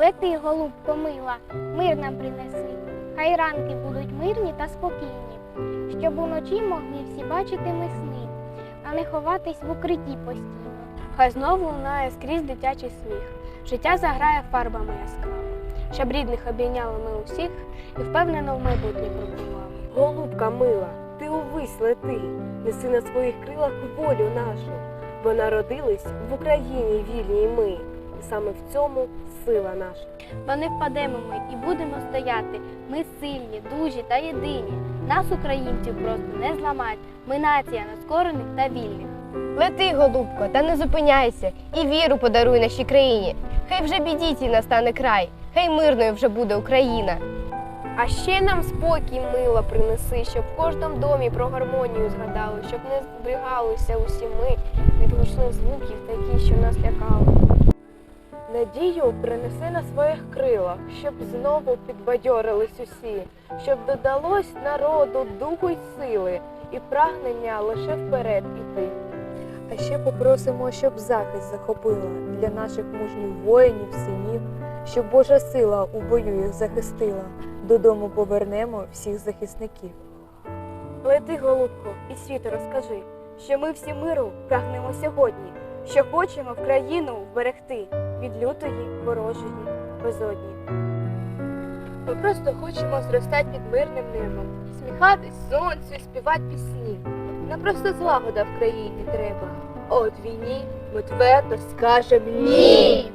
Лети, голубко мила, мир нам принеси. Хай ранки будуть мирні та спокійні, щоб уночі могли всі бачити ми сни, а не ховатись в укритті постійно. Хай знову лунає скрізь дитячий сміх. Життя заграє фарбами яскраво, щоб рідних обійняли ми усіх і впевнено в майбутнє крокували. Голубка мила, ти увись лети, неси на своїх крилах волю нашу, бо народились в Україні вільній ми, і саме в цьому сила наша. Бо не впадемо ми і будемо стояти. Ми сильні, дужі та єдині. Нас, українців, просто не зламать. Ми нація нескорених та вільних. Лети, голубко, та не зупиняйся, і віру подаруй нашій країні. Хай вже бідіть настане край, хай мирною вже буде Україна. А ще нам спокій мила принеси, щоб в кожному домі про гармонію згадали, щоб не збігалися усі ми від гучних звуків такі, що нас лякали. Надію принеси на своїх крилах, щоб знову підбадьорились усі, щоб додалось народу духу й сили, і прагнення лише вперед іти. А ще попросимо, щоб захист захопила для наших мужніх воїнів, синів, щоб Божа сила у бою їх захистила. Додому повернемо всіх захисників. Лети, голубко, і світу розкажи, що ми всі миру прагнемо сьогодні, що хочемо країну вберегти від лютої ворожої безодні. Ми просто хочемо зростати під мирним небом, сміхатись сонцю, співати пісні. Нам просто злагода в країні треба. От війні ми твердо скажемо ні.